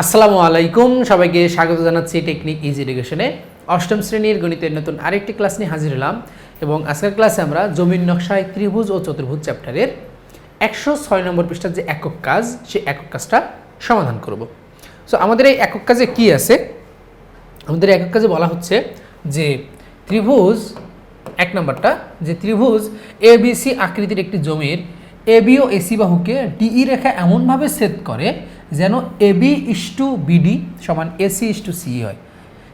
আসসালামু আলাইকুম, সবাইকে স্বাগত জানাচ্ছি টেকনিক ইজি এডুকেশনে অষ্টম শ্রেণির গণিতের নতুন আরেকটি ক্লাস নিয়ে হাজির হলাম এবং আজকের ক্লাসে আমরা জমির নকশায় ত্রিভুজ ও চতুর্ভুজ চ্যাপ্টারের একশো ছয় নম্বর পৃষ্ঠার যে একক কাজ, সেই একক কাজটা সমাধান করব। সো আমাদের এই একক কাজে কি আছে? আমাদের একক কাজে বলা হচ্ছে যে ত্রিভুজ, এক নম্বরটা, যে ত্রিভুজ এ সি আকৃতির একটি জমির এবি ও এসি বাহুকে ডিই রেখা এমনভাবে সেট করে যেন এবি ইস টু বিডি সমান এসি ইস টু সি হয়।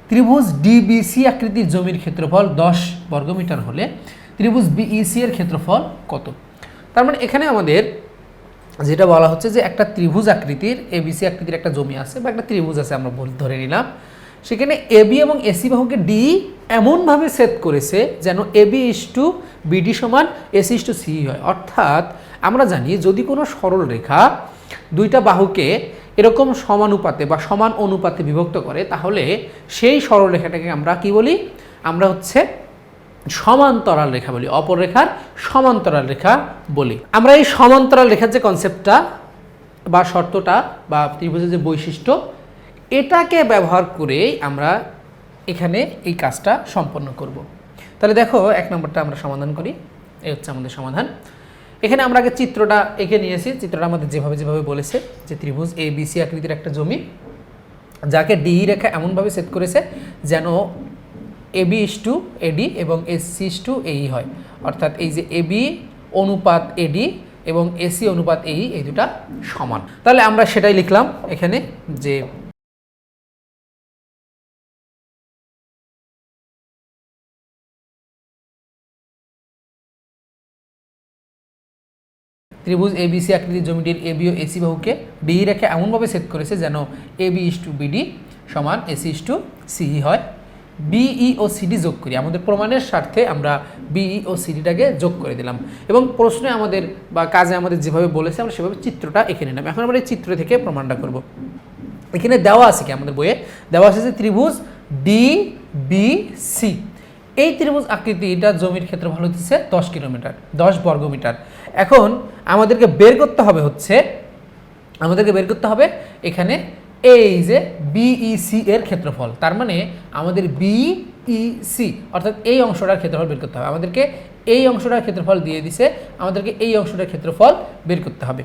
ত্রিভুজ ডিবিসি আকৃতির জমির ক্ষেত্রফল দশ বর্গমিটার হলে ত্রিভুজ বিইসি এর ক্ষেত্রফল কত? তার মানে এখানে আমাদের যেটা বলা হচ্ছে যে একটা ত্রিভুজ আকৃতির এবিসি আকৃতির একটা জমি আছে বা একটা ত্রিভুজ আছে আমরা ধরে নিলাম। সেখানে এবি এবং এসি বাহুকে ডি এমনভাবে সেট করেছে যেন এবি ইস টু বিডি সমান এসি ইস টু সি হয়। অর্থাৎ আমরা জানি যদি কোনো সরল রেখা দুইটা বাহুকে এরকম সমানুপাতে বা সমান অনুপাতে বিভক্ত করে, তাহলে সেই সরলরেখাটাকে আমরা কি বলি? আমরা হচ্ছে সমান্তরাল রেখা বলি, অপর রেখার সমান্তরাল রেখা বলি। আমরা এই সমান্তরাল রেখার যে কনসেপ্টটা বা শর্তটা বা ত্রিভুজের যে বৈশিষ্ট্য, এটাকে ব্যবহার করেই আমরা এখানে এই কাজটা সম্পন্ন করব। তাহলে দেখো, এক নম্বরটা আমরা সমাধান করি, এই হচ্ছে আমাদের সমাধান। এখানে আমরা আগে চিত্রটা এঁকে নিয়েছি। চিত্রটা আমাদের যেভাবে যেভাবে বলেছে যে ত্রিভুজ এ বিসি আকৃতির একটা জমি, যাকে ডি রেখা এমনভাবে সেট করেছে যেন এবি ইস টু এডি এবং এসসি ইস টু এই হয়। অর্থাৎ এই যে এবি অনুপাত এডি এবং এসি অনুপাত এই এই দুটা সমান। তাহলে আমরা সেটাই লিখলাম এখানে যে ত্রিভুজ এবিসি আকৃতির জমিটির এবি ও এসি বাহুকে ডি রেখে এমনভাবে সেট করেছে যেন এবি ইস টু বিডি সমান এসি ইস টু সিই হয়। বিই ও সিডি যোগ করি। আমাদের প্রমাণের স্বার্থে আমরা বিই ও সিডিটাকে যোগ করে দিলাম। এবং প্রশ্নে আমাদের বা কাজে আমাদের যেভাবে বলেছে, আমরা সেভাবে চিত্রটা এঁকে নিলাম। এখন আমরা এই চিত্র থেকে প্রমাণটা করব। এখানে দেওয়া আছে কি আমাদের বইয়ে? দেওয়া আছে যে ত্রিভুজ ডি বি সি এই ত্রিভুজ আকৃতিটা জমির ক্ষেত্রফল হচ্ছে দশ কিলোমিটার, দশ বর্গমিটার। এখন আমাদেরকে বের করতে হবে হচ্ছে, আমাদেরকে বের করতে হবে এখানে এই যে বিইসি এর ক্ষেত্রফল। তার মানে আমাদের বিইসি অর্থাৎ এই অংশটার ক্ষেত্রফল বের করতে হবে। আমাদেরকে এই অংশটার ক্ষেত্রফল দিয়ে দিছে, আমাদেরকে এই অংশটার ক্ষেত্রফল বের করতে হবে।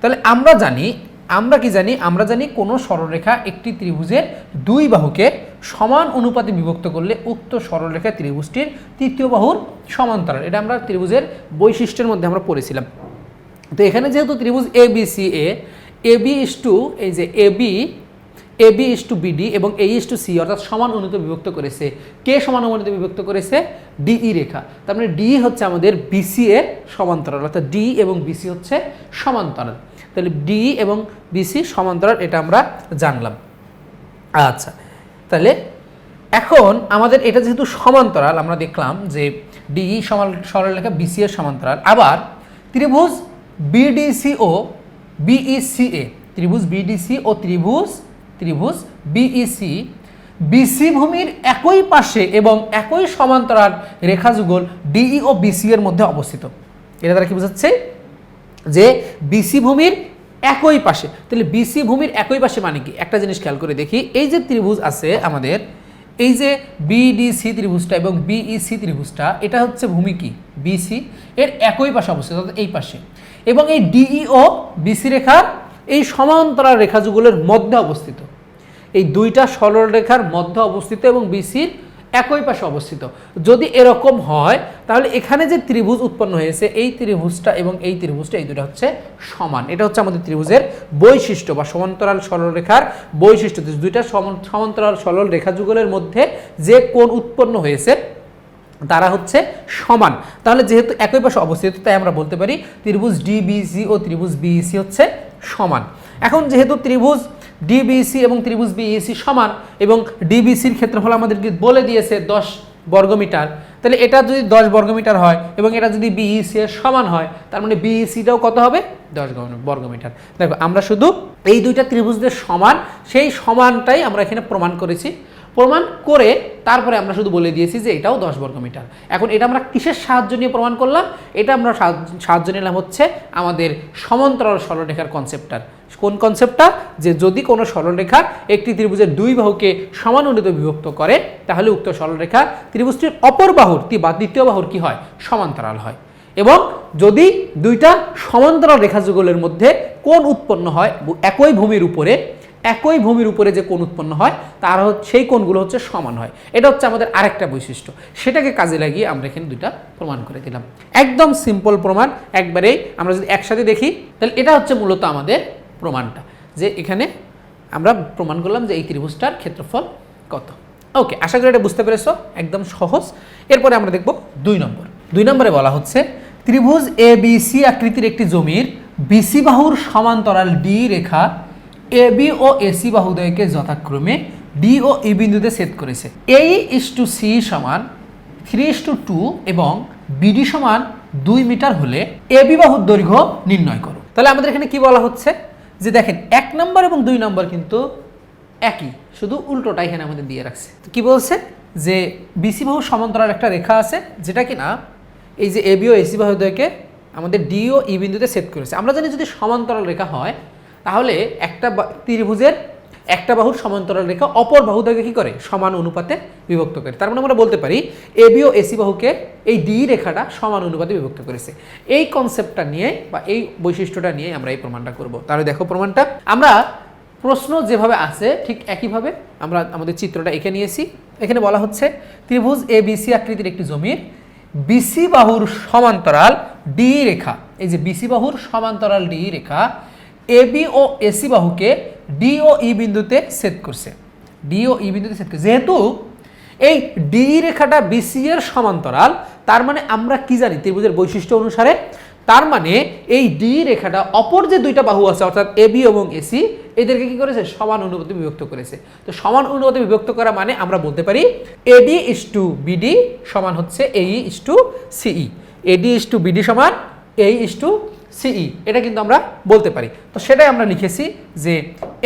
তাহলে আমরা জানি আমরা কি জানি? আমরা জানি কোনো সরলরেখা একটি ত্রিভুজের দুই বাহুকে সমান অনুপাতে বিভক্ত করলে উক্ত সরলরেখা ত্রিভুজটির তৃতীয় বাহুর সমান্তরাল। এটা আমরা ত্রিভুজের বৈশিষ্ট্যের মধ্যে আমরা পড়েছিলাম। তো এখানে যেহেতু ত্রিভুজ A B C A A B is to এই যে A B A B is to BD এবং এ ইস টু সি অর্থাৎ সমান অনুপাতে বিভক্ত করেছে। কে সমান অনুপাতে বিভক্ত করেছে ডিই রেখা। তার মানে ডি হচ্ছে আমাদের বিসি এর সমান্তরাল অর্থাৎ ডি এবং বিসি হচ্ছে সমান্তরাল। তাহলে ডি এবং বিসি সমান্তরাল এটা আমরা জানলাম। আচ্ছা তাহলে এখন আমাদের এটা যেহেতু সমান্তরাল, আমরা দেখলাম যে ডিই সমান সরলরেখা বিসি এর সমান্তরাল। আবার ত্রিভুজ বিডিসি ও বিইসিএ ত্রিভুজ বিডিসি ও ত্রিভুজ ত্রিভুজ বিইসি বিসি ভূমির একই পাশে এবং একই সমান্তরাল রেখাযুগল ডিই ও বিসি এর মধ্যে অবস্থিত। এটা দ্বারা কি বোঝাচ্ছে? যে বিসি ভূমির একই পাশে। তাহলে বিসি ভূমির একই পাশে মানে কি? একটা জিনিস খেয়াল করে দেখি। এই যে ত্রিভুজ আছে আমাদের, এই যে বিডিসি ত্রিভুজটা এবং বিইসি ত্রিভুজটা, এটা হচ্ছে ভূমি কি? বিসি এর একই পাশে অবস্থিত, অর্থাৎ এই পাশে। এবং এই ডিই ও বিসি রেখার এই সমান্তরাল রেখাযুগলের মধ্যে অবস্থিত। এই দুইটা সরলরেখার মধ্যে অবস্থিত এবং বিসির একই পাশে অবস্থিত। যদি এরকম হয়, তাহলে এখানে যে ত্রিভুজ উৎপন্ন হয়েছে, এই ত্রিভুজটা এবং এই ত্রিভুজটা, এই দুটো হচ্ছে সমান। এটা হচ্ছে আমাদের ত্রিভুজের বৈশিষ্ট্য বা সমান্তরাল সরলরেখার বৈশিষ্ট্য। দুইটা সমান্তরাল সরল রেখাযুগলের মধ্যে যে কোণ উৎপন্ন হয়েছে, তারা হচ্ছে সমান। তাহলে যেহেতু একই পাশে অবস্থিত, তাই আমরা বলতে পারি ত্রিভুজ ডিবিসি ও ত্রিভুজ বিইসি হচ্ছে সমান। এখন যেহেতু ত্রিভুজ ডিবিসি এবং ত্রিভুজ বিইসি সমান এবং ডিবিসির ক্ষেত্রফল আমাদেরকে বলে দিয়েছে দশ বর্গমিটার। তাহলে এটা যদি দশ বর্গমিটার হয় এবং এটা যদি বিইসি এর সমান হয়, তার মানে বিইসিটাও কত হবে? দশ বর্গমিটার। দেখো, আমরা শুধু এই দুইটা ত্রিভুজদের সমান, সেই সমানটাই আমরা এখানে প্রমাণ করেছি। প্রমাণ করে তারপরে আমরা শুধু বলে দিয়েছি যে এটাও দশ বর্গমিটার। এখন এটা আমরা কিসের সাহায্য নিয়ে প্রমাণ করলাম? এটা আমরা সাহায্য- নিলাম হচ্ছে আমাদের সমান্তরাল সরলরেখার কনসেপ্টার কোন কনসেপ্টটা যে যদি কোনো সরলরেখা একটি ত্রিভুজের দুই বাহুকে সমান অনুতে বিভক্ত করে, তাহলে উক্ত সরলরেখা ত্রিভুজটির অপর বাহুর বা দ্বিতীয় বাহুর কি হয়? সমান্তরাল হয়। এবং যদি দুইটা সমান্তরাল রেখাযুগলের মধ্যে কোন উৎপন্ন হয় একই ভূমির উপরে, একই ভূমির উপরে যে কোণ উৎপন্ন হয়, তার সেই কোণগুলো হচ্ছে সমান হয়। এটা হচ্ছে আমাদের আরেকটা বৈশিষ্ট্য। সেটাকে কাজে লাগিয়ে আমরা এখানে দুইটা প্রমাণ করে দিলাম। একদম সিম্পল প্রমাণ। একবারেই আমরা যদি একসাথে দেখি, তাহলে এটা হচ্ছে মূলত আমাদের প্রমাণটা। যে এখানে আমরা প্রমাণ করলাম যে এই ত্রিভুজটার ক্ষেত্রফল কত। ওকে, আশা করি এটা বুঝতে পেরেছ, একদম সহজ। এরপরে আমরা দেখব দুই নম্বর। দুই নম্বরে বলা হচ্ছে, ত্রিভুজ এ বি সি আকৃতির একটি জমির বিসি বাহুর সমান্তরাল ডি রেখা এ বি ও এসি বাহুদয়কে যথাক্রমে ডি ও ই বিন্দুতে ছেদ করেছে। এই ইস টু সি সমান থ্রি ইস টু টু এবং বিডি সমান দুই মিটার হলে এ বি বাহুর দৈর্ঘ্য নির্ণয় করো। তাহলে আমাদের এখানে কি বলা হচ্ছে? যে দেখেন, এক নম্বর এবং দুই নম্বর কিন্তু একই, শুধু উল্টোটা এখানে আমাদের দিয়ে রাখছে। কি বলছে? যে বিসি বাহু সমান্তরাল একটা রেখা আছে, যেটা কি না এই যে এবিও এসি বাহুদ্বয়কে আমাদের ডি ও ই বিন্দুতে সেট করেছে। আমরা জানি যদি সমান্তরাল রেখা হয়, তাহলে একটা ত্রিভুজের একটা বাহুর সমান্তরাল রেখা, অপর বাহুদ্বয়কে কি করে? সমান অনুপাতে বিভক্ত করে। তার মানে আমরা বলতে পারি এবি ও এসি বাহুকে এই ডি রেখাটা সমান অনুপাতে বিভক্ত করেছে। এই কনসেপ্টটা নিয়ে বা এই বৈশিষ্ট্যটা নিয়ে আমরা এই প্রমাণটা করব। তাহলে দেখো প্রমাণটা। আমরা প্রশ্ন যেভাবে আছে, ঠিক একইভাবে আমরা আমাদের চিত্রটা এঁকে নিয়েছি। এখানে বলা হচ্ছে, ত্রিভুজ এ বিসি আকৃতির একটি জমির বিসি বাহুর সমান্তরাল ডি রেখা। এই যে বিসি বাহুর সমান্তরাল ডি রেখা এবি ও এসি বাহুকে ডি ও ই বিন্দুতে ছেদ করছে। ডি ও ই বিন্দুতে ছেদ করছে। যেহেতু এই ডি রেখাটা বিসি এর সমান্তরাল, তার মানে আমরা কি জানি? ত্রিভুজের বৈশিষ্ট্য অনুসারে। তার মানে এই ডি রেখাটা অপর যে দুইটা বাহু আছে, অর্থাৎ এবি এবং এসি এদেরকে কি করেছে? সমান অনুপাতে বিভক্ত করেছে। তো সমান অনুপাতে বিভক্ত করা মানে আমরা বলতে পারি এডি ইস টু বিডি সমান হচ্ছে এই ইস টু সিই এডি ইস টু বিডি সমান এই ইস টু সিই এটা কিন্তু আমরা বলতে পারি। তো সেটাই আমরা লিখেছি যে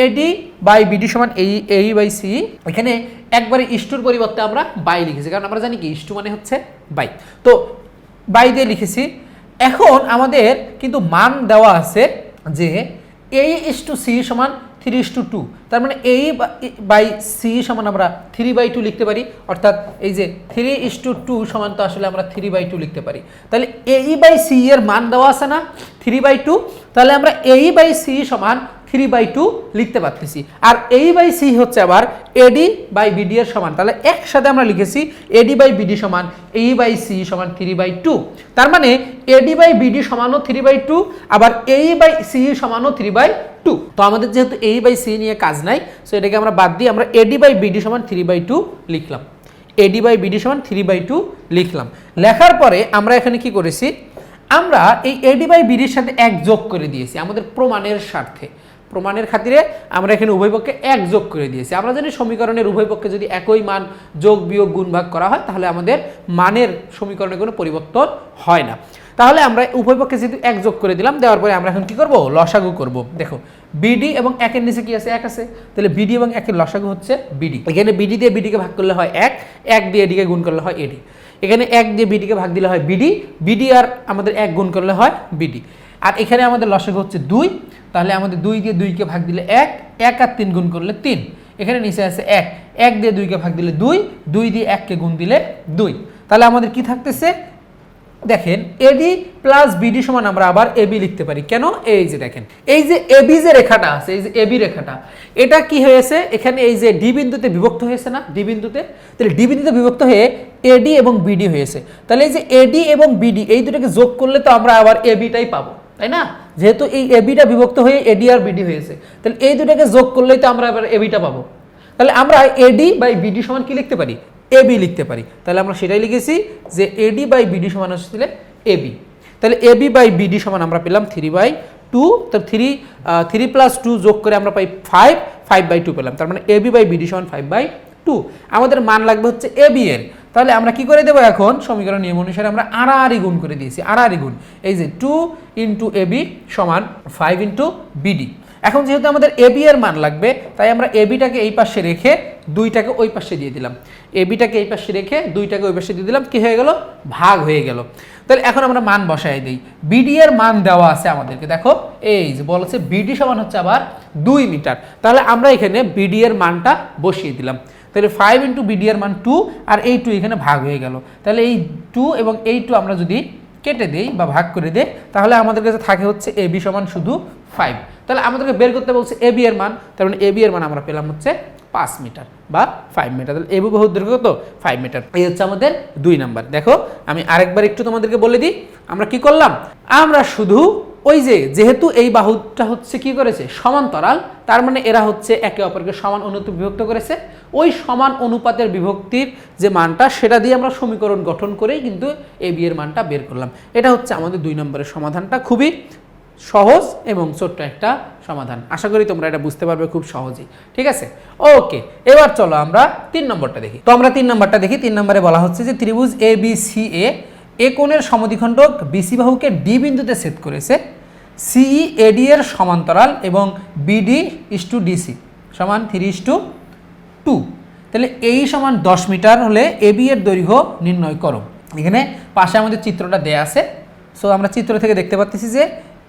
এডি বাই বিডি সমান এই এই বাই সি এখানে একবারে ইস্টুর পরিবর্তে আমরা বাই লিখেছি, কারণ আমরা জানি কি ইস্টু মানে হচ্ছে বাই তো বাই দিয়ে লিখেছি, এখন আমাদের কিন্তু মান দেওয়া আছে যে এই ইস্টু সি সমান থ্রি ইস টু টু তার মানে এই বাই সি সমান আমরা থ্রি বাই টু লিখতে পারি, অর্থাৎ এই যে থ্রি ইস টু টু সমান তো আসলে আমরা থ্রি বাই টু লিখতে পারি। তাহলে এই বাই সি এর মান দেওয়া আছে না? থ্রি বাই টু তাহলে আমরা এই বাই সি সমান থ্রি বাই টু লিখতে পারতেছি। আর এই বাই সি হচ্ছে আবার এডি বাই বিডি এর সমান। তাহলে একসাথে আমরা লিখেছি এডি বাই বিডি সমান এই বাই সি সমান থ্রি বাই টু। তার মানে এডি বাই বিডি সমানও থ্রি বাই টু, আবার এই বাই সি সমানও থ্রি বাই টু। তো আমাদের যেহেতু এই বাই সি নিয়ে কাজ নাই সো এটাকে আমরা বাদ দিয়ে আমরা এডি বাই বিডি সমান থ্রি বাই টু লিখলাম। এডি বাই বিডি সমান থ্রি বাই টু লিখলাম। লেখার পরে আমরা এখানে কি করেছি? আমরা এই এডি বাই বিডির সাথে এক যোগ করে দিয়েছি আমাদের প্রমাণের স্বার্থে। প্রমাণের খাতিরে আমরা এখানে উভয়পক্ষে এক যোগ করে দিয়েছি। আমরা জানি সমীকরণের উভয়পক্ষে যদি একই মান যোগ বিয়োগ গুণ ভাগ করা হয়, তাহলে আমাদের মানের সমীকরণে কোনো পরিবর্তন হয় না। তাহলে আমরা উভয় পক্ষে যেহেতু এক যোগ করে দিলাম, দেওয়ার পরে আমরা এখন কি করব? লসাগু করব। দেখো, বিডি এবং একের নিচে কি আছে? এক আছে। তাহলে বিডি এবং একের লসাগু হচ্ছে বিডি। এখানে বিডি দিয়ে বিডিকে ভাগ করলে হয় এক এক দিয়ে এডিকে গুণ করলে হয় এডি। এখানে এক দিয়ে বিডিকে ভাগ দিলে হয় বিডি বিডি আর আমাদের এক গুণ করলে হয় বিডি আর এখানে আমাদের লসাগু হচ্ছে দুই, তাহলে আমাদের দুই দিয়ে দুইকে ভাগ দিলে এক এক আর তিন গুণ করলে তিন। এখানে নিচে আছে এক এক দিয়ে দুইকে ভাগ দিলে দুই দুই দিয়ে এককে গুণ দিলে দুই। তাহলে আমাদের কি থাকতেছে? দেখেন এডি প্লাস বিডি সমান আমরা আবার এবি লিখতে পারি। কেন? এই যে দেখেন, এই যে এবি যে রেখাটা আছে, এই যে এবি রেখাটা, এটা কি হয়েছে? এখানে এই যে ডি বিন্দুতে বিভক্ত হয়েছে না? ডি বিন্দুতে? তাহলে ডি বিন্দুতে বিভক্ত হয়ে এডি এবং বিডি হয়েছে। তাহলে এই যে এডি এবং বিডি এই দুটোকে যোগ করলে তো আমরা আবার এবিটাই পাবো, তাই না? যেহেতু এই এবিটা বিভক্ত হয়ে এডি আর বিডি হয়েছে, তাহলে এই দুটাকে যোগ করলেই তো আমরা আবার এবিটা পাবো। তাহলে আমরা এডি বাই বিডি সমান কি লিখতে পারি? এবি লিখতে পারি। তাহলে আমরা সেটাই লিখেছি যে এডি বাই বিডি সমান হচ্ছিল এবি তাহলে এবি বাই বিডি সমান আমরা পেলাম থ্রি বাই টু তো থ্রি থ্রি প্লাস টু যোগ করে আমরা পাই ফাইভ ফাইভ বাই টু পেলাম। তার মানে এবি বাই বিডি সমান ফাইভ বাই টু আমাদের মান লাগবে হচ্ছে এবি এর। তাহলে আমরা কি করে দেবো এখন? সমীকরণ নিয়ম অনুসারে আমরা আড়াআড়ি গুণ করে দিয়েছি। আড়াআড়ি গুণ। এই যে টু ইন্টু এবি সমান ফাইভ ইন্টু বিডি এখন যেহেতু আমাদের এবি এর মান লাগবে, তাই আমরা এবিটাকে এই পাশে রেখে দুইটাকে ওই পাশে দিয়ে দিলাম। এবিটাকে এই পাশে রেখে দুইটাকে ওই পাশে দিয়ে দিলাম, কি হয়ে গেল? ভাগ হয়ে গেল। তাহলে এখন আমরা মান বসাই দিই। বিডি এর মান দেওয়া আছে আমাদেরকে, দেখো, এই যে বলেছে বিডি সমান হচ্ছে আবার দুই মিটার। তাহলে আমরা এখানে বিডি এর মানটা বসিয়ে দিলাম। তাহলে ফাইভ ইন্টু বিডি এর মান টু আর এই টু এখানে ভাগ হয়ে গেল। তাহলে এই টু এবং এই টু আমরা যদি কেটে দেই বা ভাগ করে দেই, তাহলে আমাদের কাছে থাকে হচ্ছে এ বি সমান শুধু ফাইভ তাহলে আমাদেরকে বের করতে বলছে এ বি এর মান, তার মানে এ বি এর মান আমরা পেলাম হচ্ছে পাঁচ মিটার বা ফাইভ মিটার তাহলে এবু বহু দৈর্ঘ্য কত? ফাইভ মিটার এই হচ্ছে আমাদের দুই নাম্বার। দেখো, আমি আরেকবার একটু তোমাদেরকে বলে দিই, আমরা কি করলাম? আমরা শুধু ওই যে, যেহেতু এই বাহুটা হচ্ছে কি করেছে? সমান্তরাল, তার মানে এরা হচ্ছে একে অপরকে সমান অনুপাতে বিভক্ত করেছে। ওই সমান অনুপাতের বিভক্তির যে মানটা, সেটা দিয়ে আমরা সমীকরণ গঠন করেই কিন্তু এ বি এর মানটা বের করলাম। এটা হচ্ছে আমাদের দুই নম্বরের সমাধানটা। খুবই সহজ এবং ছোট্ট একটা সমাধান। আশা করি তোমরা এটা বুঝতে পারবে খুব সহজেই। ঠিক আছে? ওকে, এবার চলো আমরা তিন নম্বরটা দেখি। তো আমরা তিন নম্বরটা দেখি। তিন নম্বরে বলা হচ্ছে যে ত্রিভুজ এ বি সি এ এ কোণের সমদ্বিখণ্ডক বিসি বাহুকে ডি বিন্দুতে ছেদ করেছে। সিই এডি এর সমান্তরাল এবং বিডি ইস টু ডিসি সমান থ্রি ইস টু টু তাহলে এই সমান দশ মিটার হলে এবি এর দৈর্ঘ্য নির্ণয় করো। এখানে পাশে আমাদের চিত্রটা দেয়া আছে। সো আমরা চিত্র থেকে দেখতে পাচ্ছি যে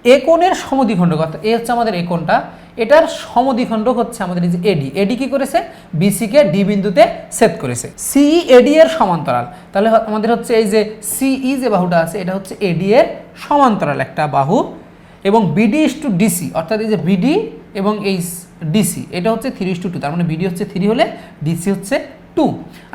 একনের সমদ্বিখণ্ডক অর্থাৎ এ হচ্ছে আমাদের একনটা, এটার সমদ্বিখণ্ডক হচ্ছে আমাদের এই যে এডি এডি কি করেছে? বিসিকে ডি বিন্দুতে সেট করেছে। সিই এডি এর সমান্তরাল। তাহলে আমাদের হচ্ছে এই যে সিই যে বাহুটা আছে, এটা হচ্ছে এডি এর সমান্তরাল একটা বাহু এবং বিডি ইস টু ডিসি অর্থাৎ এই যে বিডি এবং এই ডিসি এটা হচ্ছে থ্রি ইস টু টু তার মানে বিডি হচ্ছে থ্রি হলে ডিসি হচ্ছে টু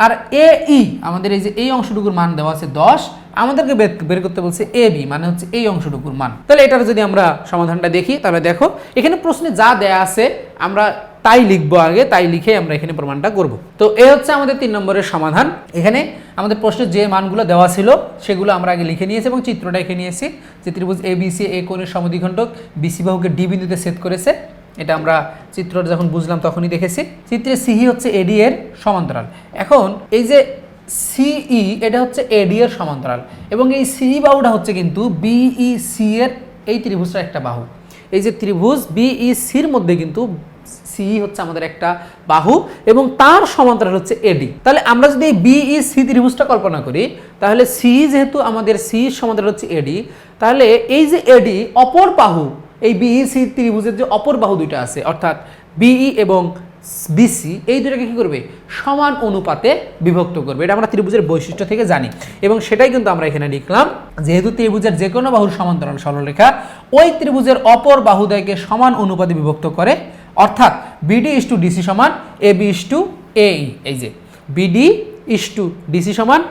আর এ ই আমাদের এই যে এই অংশটুকুর মান দেওয়া আছে দশ আমাদেরকে বের- করতে বলছে এ বি মানে হচ্ছে এই অংশটুকুর মান। তাহলে এটার যদি আমরা সমাধানটা দেখি, তাহলে দেখো, এখানে প্রশ্নে যা দেয়া আছে, আমরা তাই লিখব আগে, তাই লিখে আমরা এখানে প্রমাণটা করব। তো এ হচ্ছে আমাদের তিন নম্বরের সমাধান। এখানে আমাদের প্রশ্নে যে মানগুলো দেওয়া ছিল, সেগুলো আমরা আগে লিখে নিয়েছি এবং চিত্রটা এঁকে নিয়েছি। যে ত্রিভুজ এ বিসি এ কোণের সমদ্বিখণ্ডক বিসি বাহুকে ডি বিন্দুতে সেট করেছে। এটা আমরা চিত্রটা যখন বুঝলাম তখনই দেখেছি। চিত্রে সিহি হচ্ছে এডি এর সমান্তরাল। এখন এই যে সিই এটা হচ্ছে এডি এর সমান্তরাল এবং এই সিই বাহুটা হচ্ছে কিন্তু বিই সি এর এই ত্রিভুজটা একটা বাহু। এই যে ত্রিভুজ বিই সির মধ্যে কিন্তু সিই হচ্ছে আমাদের একটা বাহু এবং তার সমান্তরাল হচ্ছে এডি তাহলে আমরা যদি এই বিই সি ত্রিভুজটা কল্পনা করি, তাহলে সি যেহেতু আমাদের সি সমান্তরাল হচ্ছে এডি তাহলে এই যে এডি অপর বাহু, এই বিই সি ত্রিভুজের যে অপর বাহু দুইটা আছে, অর্থাৎ বিই এবং বিসি, এই দুটাকে কি করবে? সমান অনুপাতে বিভক্ত করবে। এটা আমরা ত্রিভুজের বৈশিষ্ট্য থেকে জানি। এবং সেটাই কিন্তু আমরা এখানে লিখলাম, যেহেতু ত্রিভুজের যে কোনো বাহুর সমান্তরাল সরলরেখা, ওই ত্রিভুজের অপর বাহুদয়কে সমান অনুপাতে বিভক্ত করে, অর্থাৎ বিডি ইস টু ডিসি সমান এ বি ইস টু এ এই যে বিডি ইস টু ডিসি সমান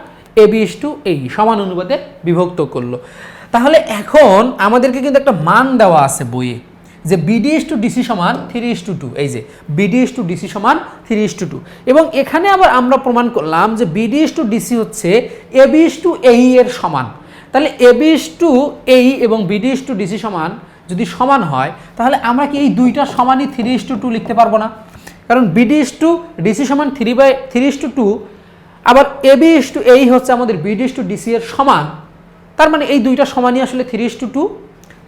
এ বি ইস টু এই সমান অনুপাতে বিভক্ত করল। তাহলে এখন আমাদেরকে কিন্তু একটা মান দেওয়া আছে বইয়ে। যে বিডি ইস টু ডিসি সমান থ্রি ইস টু টু এই যে বিডি ইস টু ডিসি সমান থ্রি ইস টু টু এবং এখানে আবার আমরা প্রমাণ করলাম যে বিডি ইস টু ডিসি হচ্ছে এ বি ইস টু এই এর সমান। তাহলে এ বি ইস টু এই এবং বিডি ইস টু ডিসি সমান যদি সমান হয়, তাহলে আমরা কি এই দুইটা সমানই থ্রি ইস টু টু লিখতে পারব না? কারণ বিডি টু ডিসি সমান three by three is to two আবার এ বি টু এই হচ্ছে আমাদের বিডি ইস টু ডিসি এর সমান। তার মানে এই দুইটা সমানই আসলে থ্রি ইস টু টু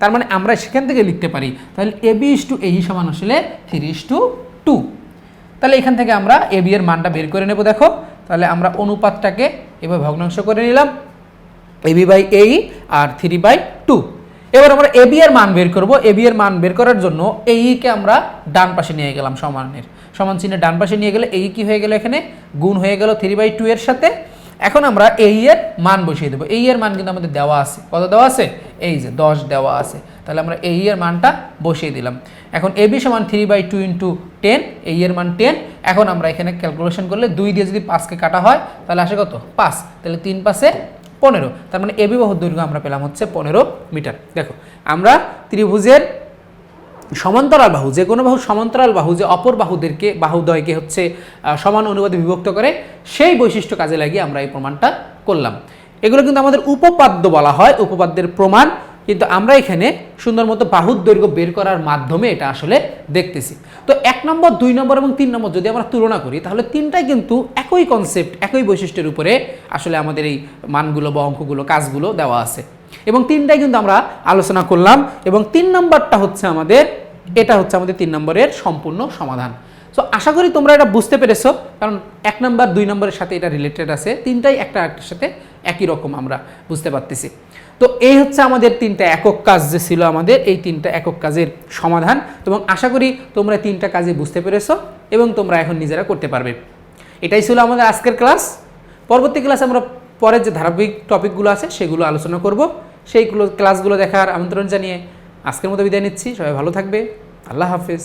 তার মানে আমরা সেখান থেকে লিখতে পারি। তাহলে এ বি ইস টু এই সমান আসলে থ্রি ইস টু টু। তাহলে এখান থেকে আমরা এ বি এর মানটা বের করে নেব, দেখো। তাহলে আমরা অনুপাতটাকে এবার ভগ্নাংশ করে নিলাম। এ বি বাই এই আর থ্রি বাই টু। এবার আমরা এ বি এর মান বের করব। এ বি এর মান বের করার জন্য এইকে আমরা ডান পাশে নিয়ে গেলাম সমানের। সমান চিহ্নের ডান পাশে নিয়ে গেলে এই কি হয়ে গেল এখানে? গুণ হয়ে গেল থ্রি বাই টু এর সাথে। এখন আমরা এই এর মান বসিয়ে দেবো। এই এর মান কিন্তু আমাদের দেওয়া আছে। কত দেওয়া আছে? এই যে দশ দেওয়া আছে। তাহলে আমরা এই এর মানটা বসিয়ে দিলাম। এখন এ বি সমান three by two into ten এই এর মান টেন এখন আমরা এখানে ক্যালকুলেশন করলে দুই দিয়ে যদি পাঁচকে কাটা হয়, তাহলে আসে কত? পাঁচ। তাহলে তিন পাশে পনেরো। তার মানে এবি বাহুর দৈর্ঘ্য আমরা পেলাম হচ্ছে পনেরো মিটার। দেখো, আমরা ত্রিভুজের সমান্তরাল বাহু, যে কোনো বাহু সমান্তরাল বাহু, যে অপর বাহুদেরকে, বাহুদ্বয়কে হচ্ছে সমান অনুবাদে বিভক্ত করে, সেই বৈশিষ্ট্য কাজে লাগিয়ে আমরা এই প্রমাণটা করলাম। এগুলো কিন্তু আমাদের উপপাদ্য বলা হয়, উপপাদ্যের প্রমাণ, কিন্তু আমরা এখানে সুন্দর মতো বাহুর দৈর্ঘ্য বের করার মাধ্যমে এটা আসলে দেখতেছি। তো এক নম্বর, দুই নম্বর এবং তিন নম্বর যদি আমরা তুলনা করি, তাহলে তিনটাই কিন্তু একই কনসেপ্ট একই বৈশিষ্ট্যের উপরে আসলে আমাদের এই মানগুলো বা অঙ্কগুলো, কাজগুলো দেওয়া আছে। এবং তিনটাই কিন্তু আমরা আলোচনা করলাম এবং তিন নম্বরটা হচ্ছে আমাদের, এটা হচ্ছে আমাদের তিন নম্বরের সম্পূর্ণ সমাধান। সো আশা করি তোমরা এটা বুঝতে পেরেছ, কারণ এক নাম্বার, দুই নম্বরের সাথে এটা রিলেটেড আছে, তিনটাই একটা একটার সাথে একই রকম আমরা বুঝতে পারতেছি। তো, এই হচ্ছে আমাদের তিনটা একক কাজ যে ছিল আমাদের, এই তিনটা একক কাজের সমাধান। এবং আশা করি তোমরা তিনটা কাজে বুঝতে পেরেছ এবং তোমরা এখন নিজেরা করতে পারবে। এটাই ছিল আমাদের আজকের ক্লাস পরবর্তী ক্লাসে আমরা পরের যে ধারাবাহিক টপিকগুলো আছে সেগুলো আলোচনা করব। সেইগুলো ক্লাসগুলো দেখার আমন্ত্রণ জানিয়ে আজকের মতো বিদায় নিচ্ছি। সবাই ভালো থাকবে। আল্লাহ হাফেজ।